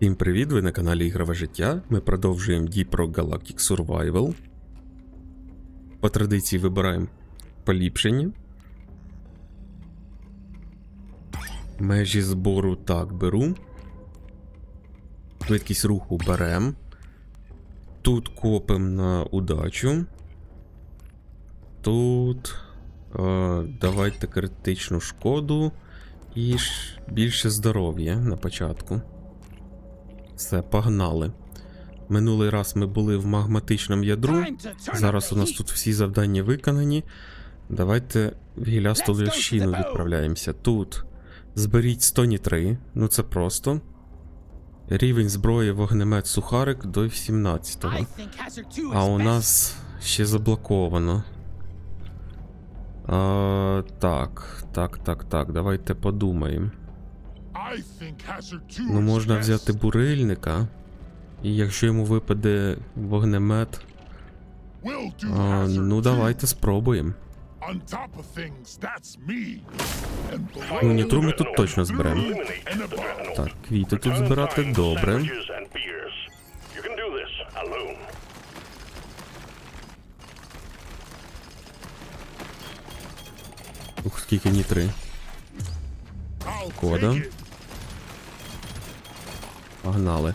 Всім привіт! Ви на каналі Ігрове життя. Ми продовжуємо Deep Rock Galactic Survival. По традиції вибираємо поліпшення. Межі збору так беру. Швидкість руху берем. Тут копим на удачу. Тут. Е, давайте критичну шкоду і більше здоров'я на початку. Все, погнали. Минулий раз ми були в магматичному ядру. Зараз у нас тут всі завдання виконані. Давайте в гілясту ліщину відправляємося. Тут зберіть 100 нітри, ну це просто. Рівень зброї вогнемет сухарик до 17-го. А у нас ще заблоковано. А, так, так, так, так. Давайте подумаємо. Ну, можна взяти бурильника. І якщо йому випаде вогнемет, а, ну давайте спробуємо. Ну, нітру ми тут точно зберемо. Так, квіти тут збирати добре. Ух, скільки нітри. Кода. Погнали.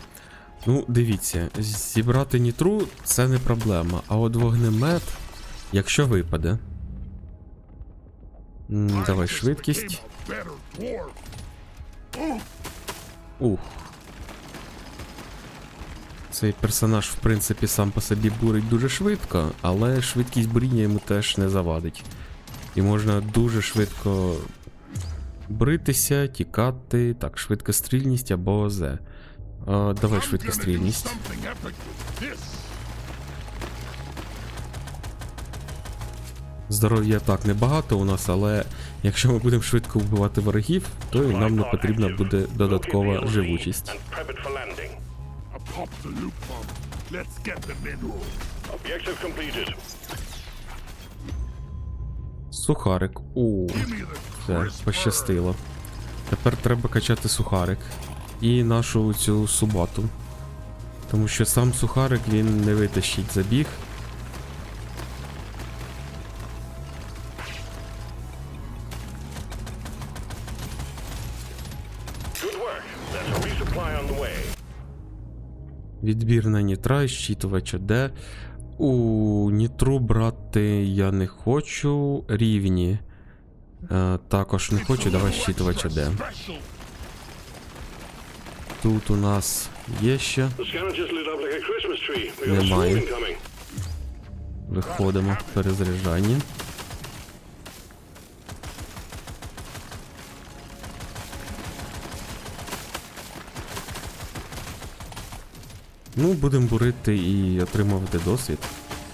Ну, дивіться, зібрати нітру це не проблема. А от вогнемет, якщо випаде. Давай швидкість. Ух. Цей персонаж, в принципі, сам по собі бурить дуже швидко, але швидкість буріння йому теж не завадить. І можна дуже швидко бритися, тікати. Так, швидкострільність або ОЗ. А, давай швидкострільність. Здоров'я так небагато у нас, але якщо ми будемо швидко вбивати ворогів, то і нам не потрібна буде додаткова живучість. Сухарик. У, все, пощастило. Тепер треба качати сухарик. І нашу цю субату. Тому що сам сухарик він не витащить забіг. Way. Відбірна нітра, щитувач ОД. У нітру брати я не хочу. Рівні. Е, також не хочу, давай щитувач ОД. Тут у нас є ще. Немає. Виходимо в перезаряджання. Ну, будемо бурити і отримувати досвід.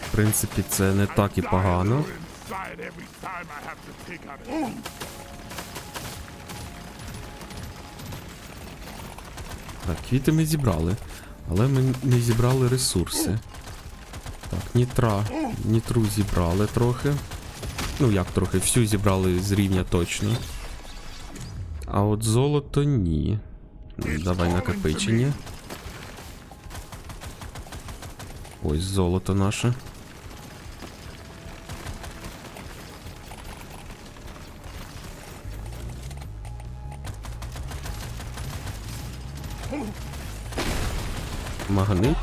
В принципі, це не так і погано. Так, квіти ми зібрали, але ми не зібрали ресурси. Так, нітра. Нітру зібрали трохи. Ну як трохи, всю зібрали з рівня точно. А от золото ні. Давай накопичення. Ось золото наше. Магнит.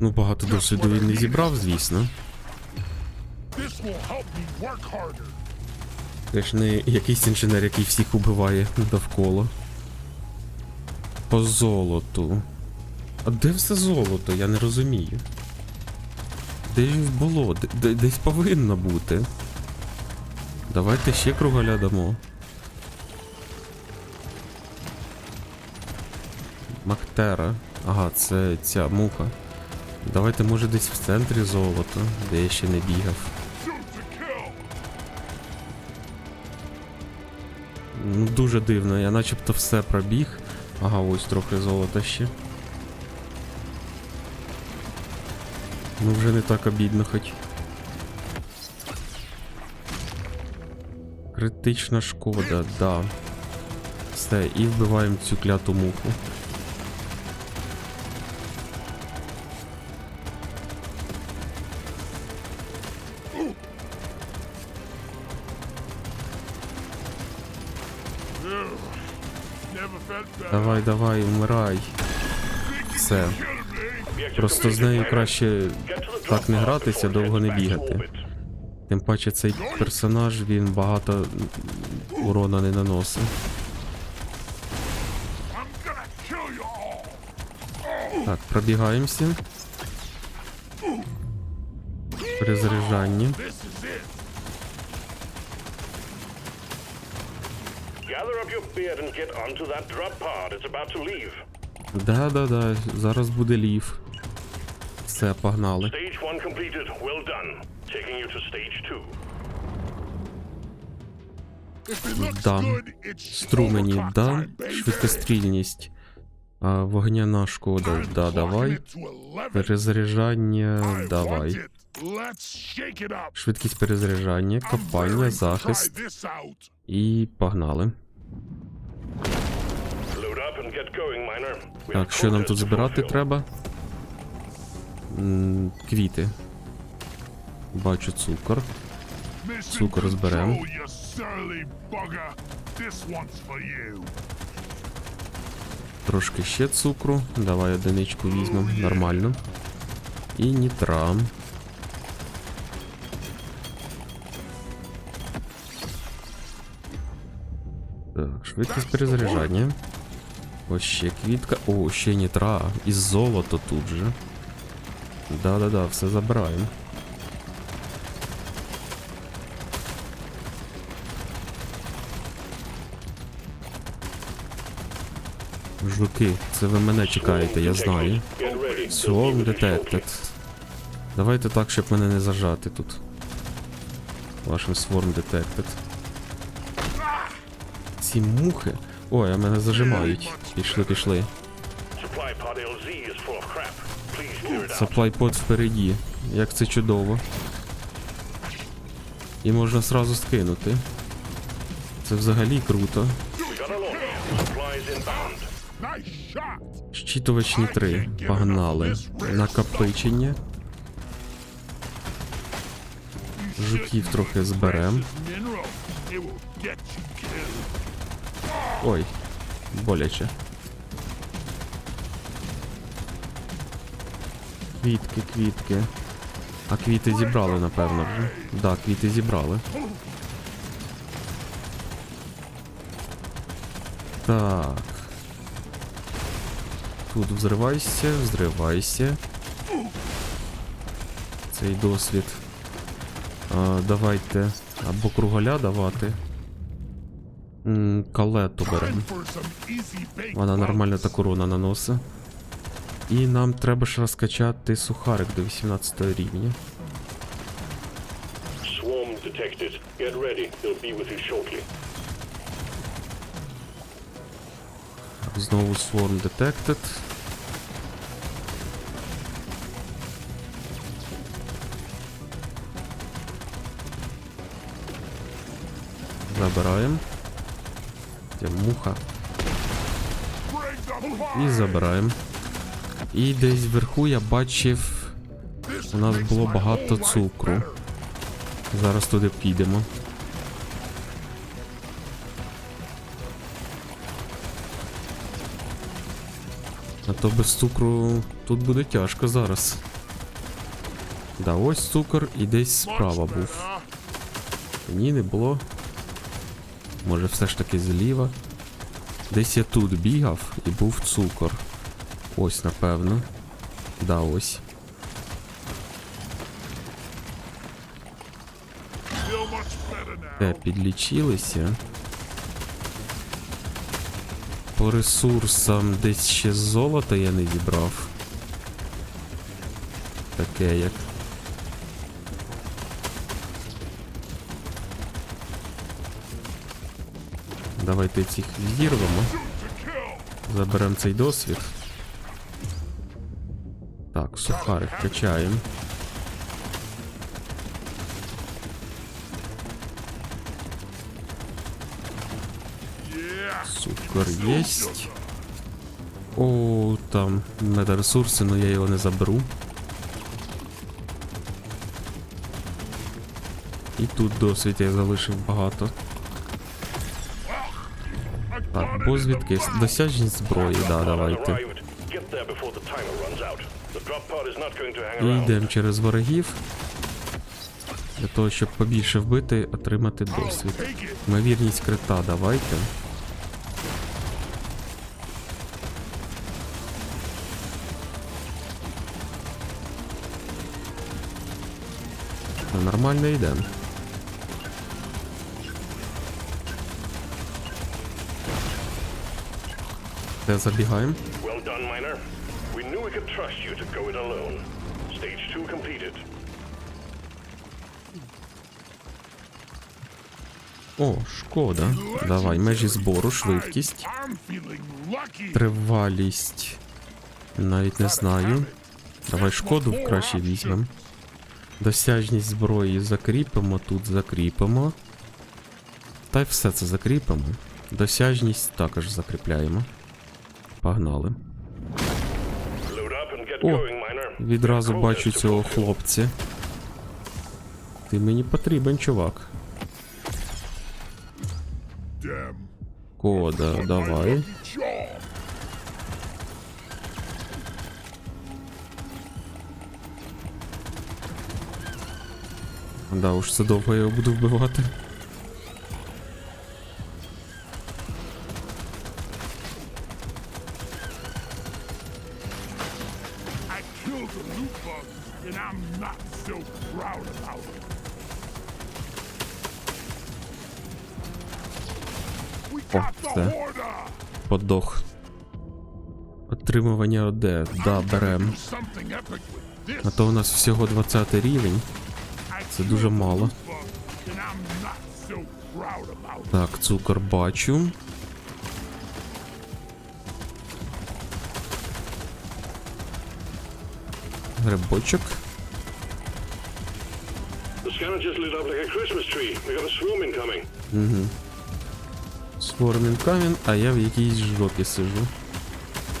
Ну, багато досвіду він не зібрав, звісно. Це ж не якийсь інженер, який всіх убиває довкола. По золоту. А де все золото? Я не розумію. Де ж було? Де- де- десь повинно бути. Давайте ще кругаля дамо. Мактера. Ага, це ця муха. Давайте, може, десь в центрі золото, де я ще не бігав. Ну, дуже дивно, я начебто все пробіг. Ага, ось трохи золота ще. Ну вже не так обідно хоч. Критична шкода, да. Все, і вбиваємо цю кляту муху. Давай, давай, вмирай. Все. Просто з нею краще так не гратися, довго не бігати. Тим паче цей персонаж він багато урона не наносить. Так, пробігаємося. Перезаряджання. This is it. Gather up your beard and get onto that drop pod. It's about to leave. Да-да-да, зараз буде лів. Все, погнали. Stage one completed. Well done. Taking you to stage two. If it looks Да. good, it's Струмені, overclock да. time, baby. Швидкострільність. А, вогняна шкода, да, давай. it to 11. Перезаряджання, давай. Швидкість перезаряджання, копання, захист. І погнали. Так, що нам тут збирати треба? Квіти. Бачу цукор. Цукор зберем. control, you surly bugger. This one's for you. Трошки ще цукру. Давай одиничку візьмемо. Нормально. І нітра. Так, швидкість перезаряджання. Ось ще квітка. О, ще нітра. І золото тут же. Да-да-да, все забираємо. Жуки, це ви мене чекаєте, я знаю. Swarm detected. Давайте так, щоб мене не зажати тут. Вашим Swarm detected. Ці мухи. Ой, а мене зажимають. Пішли, пішли. Саплайпод впереді. Як це чудово. І можна сразу скинути. Це взагалі круто. We got a launch. Supplies inbound. Nice shot. Щитувач нітри. Погнали. Накопичення. Жуків трохи зберем. This mineral, it will get you killed. Ой, боляче. Квітки, квітки. А квіти зібрали, напевно, вже. Да, квіти зібрали. Так. Тут взривайся, взривайся. Цей досвід. А, давайте. Або круголя давати. Калету беремо. Вона нормально так урона наносить. І нам треба ж розкачати сухарик до 18 рівня. Знову Swarm Detected. Забираємо. Це муха. І забираємо. І десь вверху я бачив. У нас було багато цукру. Зараз туди підемо. А то без цукру тут буде тяжко зараз. Да, ось цукор і десь справа був. Ні, не було. Може все ж таки зліва. Десь я тут бігав і був цукор. Ось, напевно. Да, ось. Те, підлічилися. По ресурсам десь ще золота я не зібрав. Таке як. Давайте цих зірвемо. Заберемо цей досвід. Так, сухарик качаємо. Цукор єсть. О, там медресурси, але я його не заберу. І тут досить я залишив багато. Так, бо звідки? Досяжність зброї, да, давайте. І йдемо через ворогів. Для того, щоб побільше вбити, отримати досвід. Ймовірність крита, давайте. Нормально йдемо. Де забігаємо? Well done, miner. We knew we could trust you to go it alone. Stage two completed. О, шкода. Давай, межі збору, швидкість, тривалість. Навіть не знаю. Давай шкоду краще візьмемо. Досяжність зброї закріпимо, тут закріпимо. Та й все це закріпимо. Досяжність також закріпляємо. Погнали. О. Відразу бачу цього хлопця. Ти мені потрібен, чувак. Кода, давай. Да уж це довго я його буду вбивати. Отримування ОД. Да, берем. А то у нас всього 20 рівень. Це дуже мало. Так, цукор бачу. Грибочок. Incoming. Сформін камінь, а я в якійсь жопі сижу.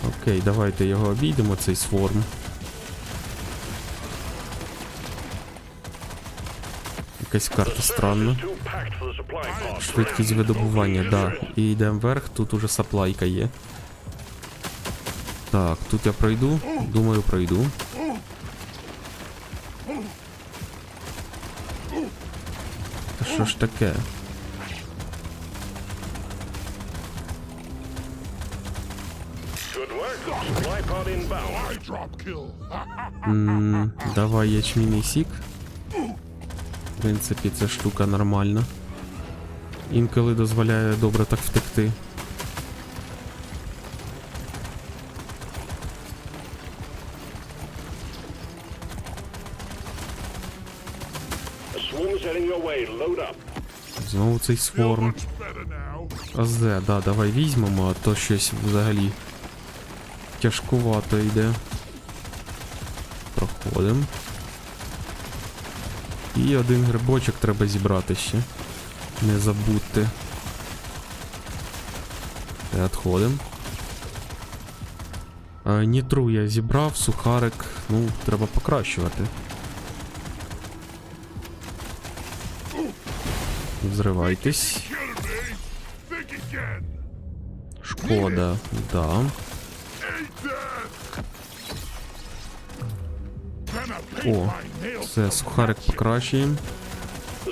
Окей, давайте його обійдемо, цей сформ. Якась карта странна. Швидкість видобування, да. І йдемо вверх, тут уже саплайка є. Так, тут я пройду. Думаю, пройду. Та що ж таке? Давай ячмінний сік. В принципі, ця штука нормальна. Інколи дозволяє добре так втекти. Знову цей сформ. АЗ, да, давай візьмемо, а то щось взагалі тяжкувато йде. Проходимо. І один грибочок треба зібрати ще. Не забудьте. Відходимо. Нітру я зібрав, сухарик, ну, треба покращувати. Взривайтесь. Шкода, да. О, Все, сухарик покращуємо.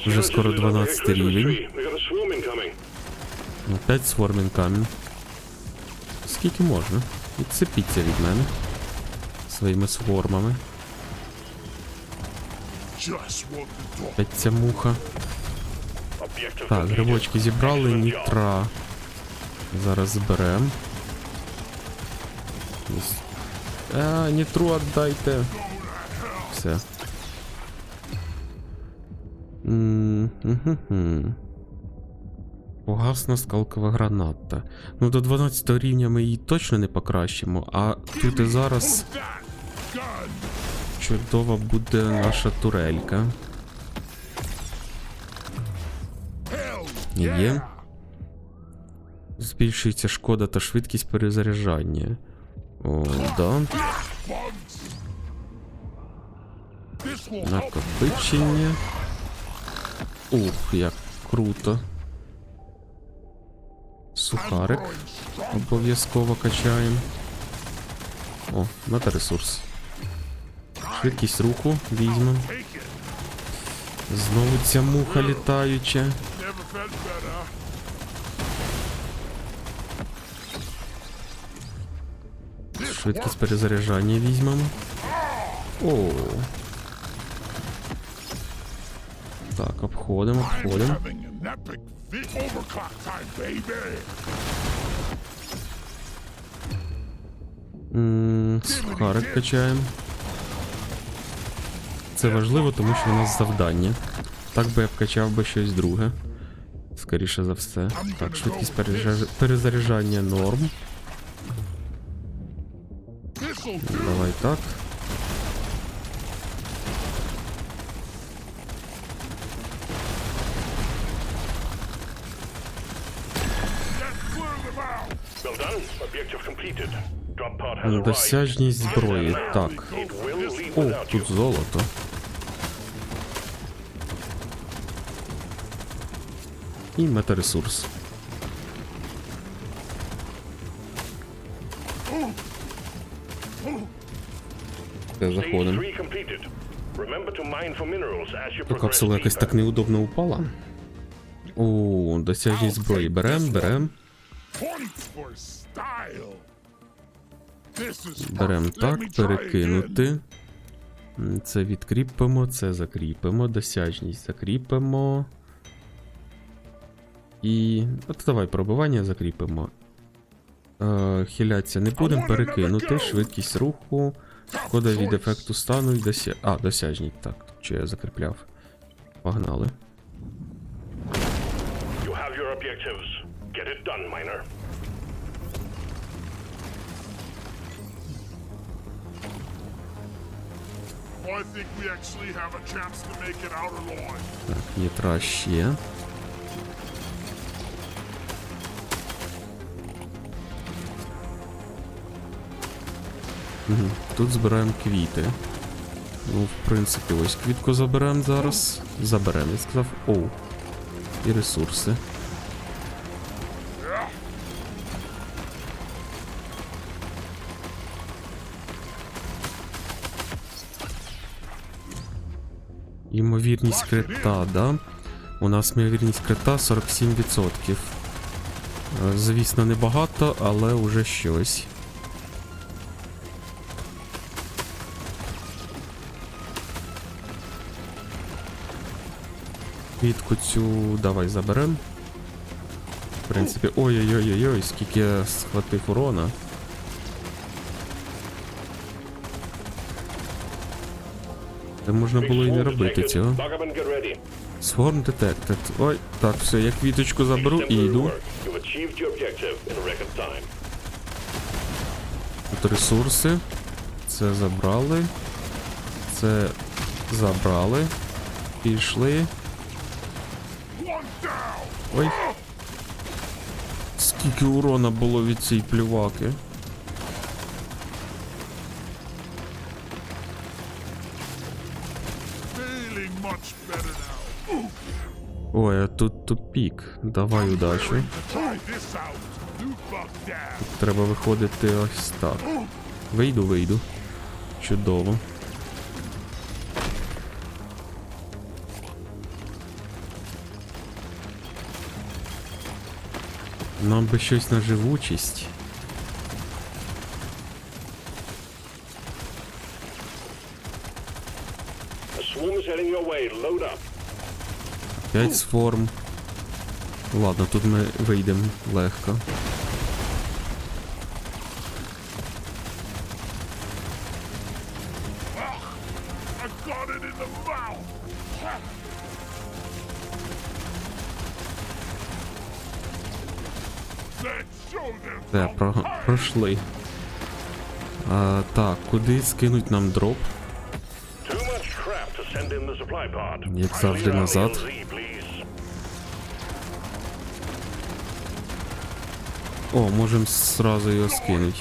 Вже скоро just lit up like a 12 Christmas рівень. Опять сформін камінь. Скільки можна? Відсипіться від мене. Своїми talk. Опять ця муха. Так, грибочки зібрали, нітра. Зараз зберем. А, нітру віддайте. Все. Погасна скалкова граната. Ну до 12 рівня ми її точно не покращимо, а тут і зараз чудова буде наша турелька. Є. Збільшується шкода та швидкість перезаряджання. О, да. Накопичення. Ух, як круто. Сухарик. Обов'язково качаємо. О, метаресурс. Швидкість руху візьмемо. Знову ця муха літаюча. Швидкість перезаряджання візьмемо. О. baby. М, Сухарик качаємо. Це важливо, тому що у нас завдання. Так би я качав би щось друге. Скоріше за все. Так, швидкість перезаряджання норм. Давай так. Let's clear them out. Well done. Objective completed. Drop Досяжність зброї. Так. О, тут золото. І метаресурс. Заходимо. 3 completed. Remember to mine for minerals as you progress Капсула якось deeper. так неудобно упала. О, досяжність зброї. Берем, берем. Points for style. This is Берем perfect. Let так, перекинути. Це відкріпимо, це закріпимо, досяжність закріпимо. І. От давай пробивання закріпимо. Е, хиляться не будемо, перекинути. Швидкість руху. Шкода від ефекту стану і дося... А, досяжність, так. Що я закріпляв. Погнали. You have your objectives. Get it done, miner. Так, єтра ще. Тут збираємо квіти. Ну, в принципі, ось квітку заберемо зараз. Заберемо, я сказав. Оу. І ресурси. Ймовірність крита, да? У нас ймовірність крита 47%. Е, Звісно, небагато, але уже щось. Квітку цю давай заберем. В принципі, ой-ой-ой-ой, скільки я схватив урона. Та можна було і не робити цього. Swarm detected. Ой, так, все, я квіточку заберу і йду. Тут ресурси. Це забрали. Це забрали. Пішли. Ой. Скільки урона було від цієї плюваки. Ой, а тут тупік. Давай удачу. Down. Треба виходити ось так. Вийду, вийду. Чудово. Нам би щось на живучість. A swarm is heading your way. Load up. 5 сформ. Ладно, тут ми вийдемо легко. Some про, пройшли. А, так, куди скинуть нам дроп? Як завжди, назад. О, можемо сразу його скинути.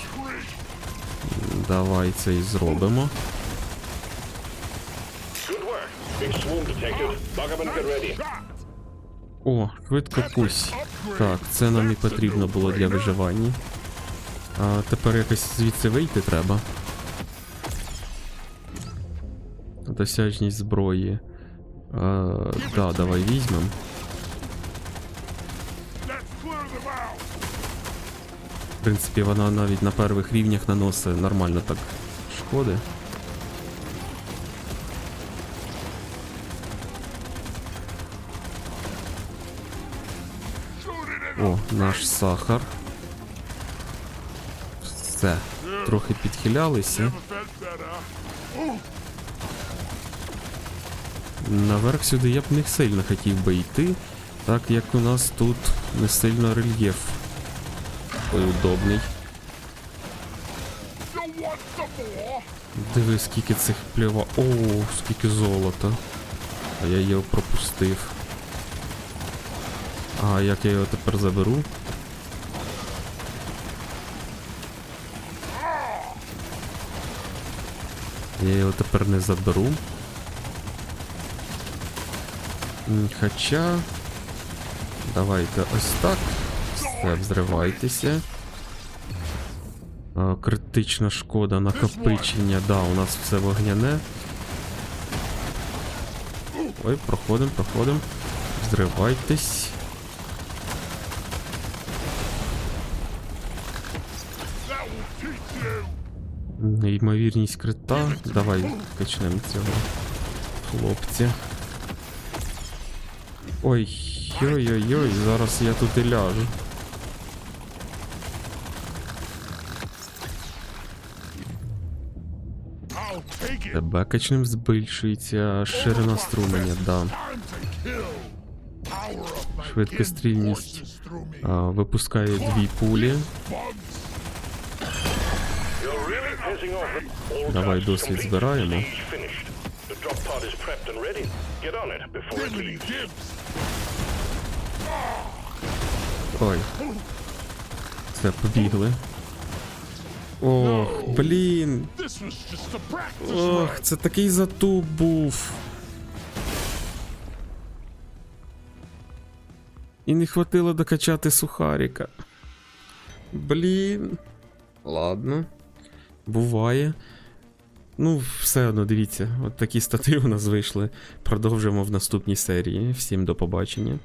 Давай це і зробимо. О, швидко пусть. Так, це нам і потрібно було для виживання. А тепер якось звідси вийти треба. Досяжність зброї. А, да, давай візьмем. В принципі, вона навіть на перших рівнях наносить нормально так шкоди. О, наш сахар. Все. Трохи підхилялися. Наверх сюди я б не сильно хотів би йти, так як у нас тут не сильно рельєф ой, удобний. Диви, скільки цих плюва. О, скільки золота. А я його пропустив. А як я його тепер заберу? Я його тепер не заберу. Хоча. Давайте ось так. Все, взривайтеся. А, критична шкода, накопичення. Да, у нас все вогняне. Ой, проходимо, проходимо. Взривайтесь. Неймовірність крита. Давай качнемо цього хлопця. Ой, ой-ой-ой, зараз я тут і ляжу. Качнем збільшується ширина струменя, да. Швидкострільність а, випускає дві пулі. Давай досвід збираємо. Ой. Все, побігли. Ох, блін. Ох, це такий затуп був. І не хватило докачати сухаріка. Блін. Ладно. Буває. Ну, все одно, дивіться, от такі стати у нас вийшли. Продовжимо в наступній серії. Всім до побачення.